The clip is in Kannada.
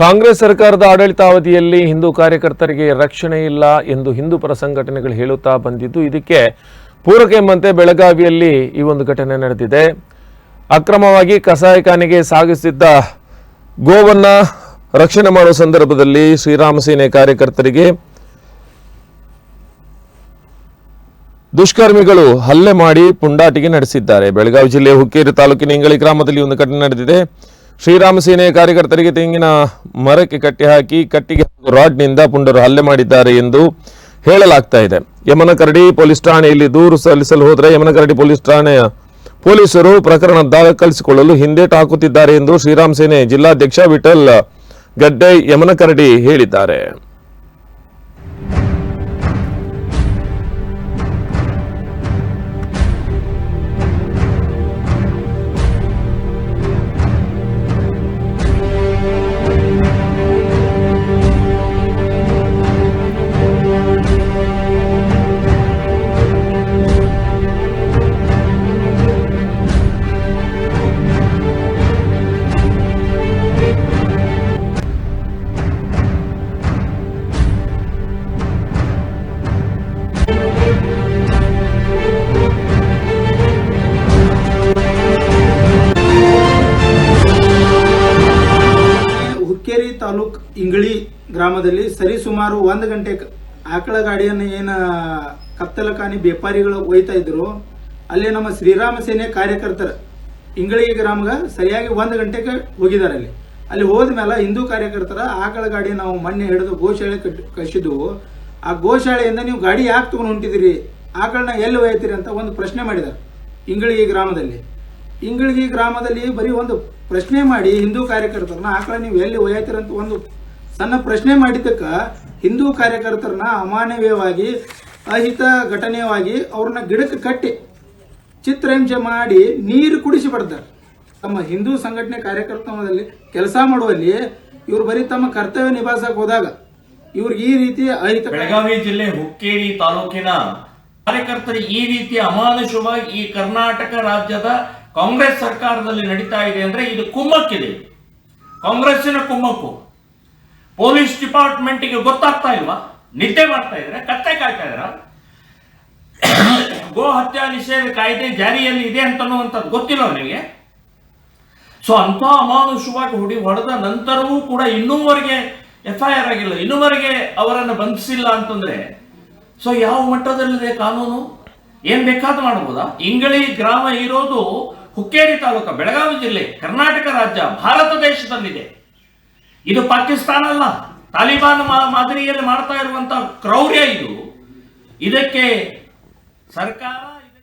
ಕಾಂಗ್ರೆಸ್ ಸರ್ಕಾರದ ಆಡಳಿತಾವಧಿಯಲ್ಲಿ ಹಿಂದೂ ಕಾರ್ಯಕರ್ತರಿಗೆ ರಕ್ಷಣೆ ಇಲ್ಲ ಎಂದು ಹಿಂದೂ ಪರ ಸಂಘಟನೆಗಳು ಹೇಳುತ್ತಾ ಬಂದಿದ್ದು, ಇದಕ್ಕೆ ಪೂರಕ ಎಂಬಂತೆ ಬೆಳಗಾವಿಯಲ್ಲಿ ಈ ಒಂದು ಘಟನೆ ನಡೆದಿದೆ. ಅಕ್ರಮವಾಗಿ ಕಸಾಯಖಾನೆಗೆ ಸಾಗಿಸುತ್ತಿದ್ದ ಗೋವನ್ನ ರಕ್ಷಣೆ ಮಾಡುವ ಸಂದರ್ಭದಲ್ಲಿ ಶ್ರೀರಾಮ ಸೇನೆ ಕಾರ್ಯಕರ್ತರಿಗೆ ದುಷ್ಕರ್ಮಿಗಳು ಹಲ್ಲೆ ಮಾಡಿ ಪುಂಡಾಟಿಗೆ ನಡೆಸಿದ್ದಾರೆ. ಬೆಳಗಾವಿ ಜಿಲ್ಲೆಯ ಹುಕ್ಕೇರಿ ತಾಲೂಕಿನ ಇಂಗಳಿ ಗ್ರಾಮದಲ್ಲಿ ಒಂದು ಘಟನೆ ನಡೆದಿದೆ. ಶ್ರೀರಾಮ ಸೇನೆಯ ಕಾರ್ಯಕರ್ತರಿಗೆ ತೆಂಗಿನ ಮರಕ್ಕೆ ಕಟ್ಟಿ ಹಾಕಿ, ಕಟ್ಟಿಗೆ ಹಾಗೂ ರಾಡ್ನಿಂದ ಪುಂಡರು ಹಲ್ಲೆ ಮಾಡಿದ್ದಾರೆ ಎಂದು ಹೇಳಲಾಗ್ತಾ ಇದೆ. ಯಮನಕರಡಿ ಪೊಲೀಸ್ ಠಾಣೆಯಲ್ಲಿ ದೂರು ಸಲ್ಲಿಸಲು ಹೋದರೆ ಯಮನಕರಡಿ ಪೊಲೀಸ್ ಠಾಣೆಯ ಪೊಲೀಸರು ಪ್ರಕರಣ ದಾಖಲಿಸಿಕೊಳ್ಳಲು ಹಿಂದೇಟು ಹಾಕುತ್ತಿದ್ದಾರೆ ಎಂದು ಶ್ರೀರಾಮ ಸೇನೆ ಜಿಲ್ಲಾಧ್ಯಕ್ಷ ವಿಠಲ್ ಗಡ್ಡೆ ಯಮನಕರಡಿ ಹೇಳಿದ್ದಾರೆ. ತಾಲೂಕ್ ಇಂಗಳಿ ಗ್ರಾಮದಲ್ಲಿ ಸರಿಸುಮಾರು ಒಂದು ಗಂಟೆ ಆಕಳ ಗಾಡಿಯನ್ನು ಏನ ಕತ್ತಲಕಾನಿ ವ್ಯಾಪಾರಿಗಳು ಒಯ್ತಾ ಇದ್ರು. ಅಲ್ಲಿ ನಮ್ಮ ಶ್ರೀರಾಮ ಸೇನೆ ಕಾರ್ಯಕರ್ತರ ಇಂಗಳಿ ಗ್ರಾಮಗ ಸರಿಯಾಗಿ ಒಂದು ಗಂಟೆಗೆ ಹೋಗಿದ್ದಾರೆ ಅಲ್ಲಿ. ಅಲ್ಲಿ ಹೋದ್ಮೇಲೆ ಹಿಂದೂ ಕಾರ್ಯಕರ್ತರ ಆಕಳ ಗಾಡಿ ನಾವು ಮೊನ್ನೆ ಹಿಡಿದು ಗೋಶಾಲೆ ಕಟ್ ಆ ಗೋಶಾಲೆಯಿಂದ ನೀವು ಗಾಡಿ ಯಾಕೆ ತಗೊಂಡು ಹೊಂಟಿದಿರಿ ಆಕಳನ್ನ ಎಲ್ಲಿ ಒಯ್ತೀರಿ ಅಂತ ಒಂದು ಪ್ರಶ್ನೆ ಮಾಡಿದ್ದಾರೆ ಇಂಗಳಿ ಗ್ರಾಮದಲ್ಲಿ. ಇಂಗಳಿಗೆ ಗ್ರಾಮದಲ್ಲಿ ಬರೀ ಒಂದು ಪ್ರಶ್ನೆ ಮಾಡಿ ಹಿಂದೂ ಕಾರ್ಯಕರ್ತರನ್ನ ಆಕಳ ನೀವು ಎಲ್ಲಿ ಅಂತ ಒಂದು ಸಣ್ಣ ಪ್ರಶ್ನೆ ಮಾಡಿದ್ದಕ್ಕ ಹಿಂದೂ ಕಾರ್ಯಕರ್ತರನ್ನ ಅಮಾನವೀಯವಾಗಿ, ಅಹಿತ ಘಟನೆಯವಾಗಿ ಅವ್ರನ್ನ ಗಿಡಕ್ಕೆ ಕಟ್ಟಿ ಚಿತ್ರಹಿಂಸೆ ಮಾಡಿ ನೀರು ಕುಡಿಸಿ ಬಿಡ್ತಾರೆ ತಮ್ಮ ಹಿಂದೂ ಸಂಘಟನೆ ಕಾರ್ಯಕರ್ತದಲ್ಲಿ ಕೆಲಸ ಮಾಡುವಲ್ಲಿ ಇವರು ಬರೀ ತಮ್ಮ ಕರ್ತವ್ಯ ನಿಭಾಯಿಸಕ್ ಹೋದಾಗ ಇವ್ರಿಗೆ ಈ ರೀತಿ ಅಹಿತ ಬೆಳಗಾವಿ ಜಿಲ್ಲೆ ಹುಕ್ಕೇರಿ ತಾಲೂಕಿನ ಕಾರ್ಯಕರ್ತರು ಈ ರೀತಿ ಅಮಾನುಷವಾಗಿ ಈ ಕರ್ನಾಟಕ ರಾಜ್ಯದ ಕಾಂಗ್ರೆಸ್ ಸರ್ಕಾರದಲ್ಲಿ ನಡೀತಾ ಇದೆ ಅಂದ್ರೆ ಇದು ಕುಮ್ಮಕ್ಕಿದೆ. ಕಾಂಗ್ರೆಸ್ಸಿನ ಕುಮ್ಮಕ್ಕು. ಪೊಲೀಸ್ ಡಿಪಾರ್ಟ್ಮೆಂಟಿಗೆ ಗೊತ್ತಾಗ್ತಾ ಇಲ್ವಾ? ನಿದ್ದೆ ಮಾಡ್ತಾ ಇದ್ರೆ, ಕತ್ತೆ ಕಾಯ್ತಾ ಇದ್ರ? ಗೋ ಹತ್ಯಾ ನಿಷೇಧ ಕಾಯ್ದೆ ಜಾರಿಯಲ್ಲಿ ಇದೆ ಅಂತನ್ನುವಂಥದ್ದು ಗೊತ್ತಿಲ್ಲ ಅವನಿಗೆ ಸೊ ಅಂಥ ಅಮಾನುಷವಾಗಿ ಹುಡಿ ಹೊಡೆದ ನಂತರವೂ ಕೂಡ ಇನ್ನೂವರೆಗೆ ಎಫ್ ಐ ಆರ್ ಆಗಿಲ್ಲ. ಇನ್ನೂವರೆಗೆ ಅವರನ್ನು ಬಂಧಿಸಿಲ್ಲ ಅಂತಂದ್ರೆ ಸೊ ಯಾವ ಮಟ್ಟದಲ್ಲಿದೆ ಕಾನೂನು? ಏನ್ ಬೇಕಾದ್ರೂ ಮಾಡ್ಬೋದಾ? ಇಂಗಳಿ ಗ್ರಾಮ ಇರೋದು ಹುಕ್ಕೇರಿ ತಾಲೂಕ ಬೆಳಗಾವಿ ಜಿಲ್ಲೆ ಕರ್ನಾಟಕ ರಾಜ್ಯ ಭಾರತ ದೇಶದಲ್ಲಿದೆ. ಇದು ಪಾಕಿಸ್ತಾನ ಅಲ್ಲ, ತಾಲಿಬಾನ್ ಮಾದರಿಯಲ್ಲಿ ಮಾಡ್ತಾ ಇರುವಂತಹ ಕ್ರೌರ್ಯ ಇದು. ಇದಕ್ಕೆ ಸರ್ಕಾರ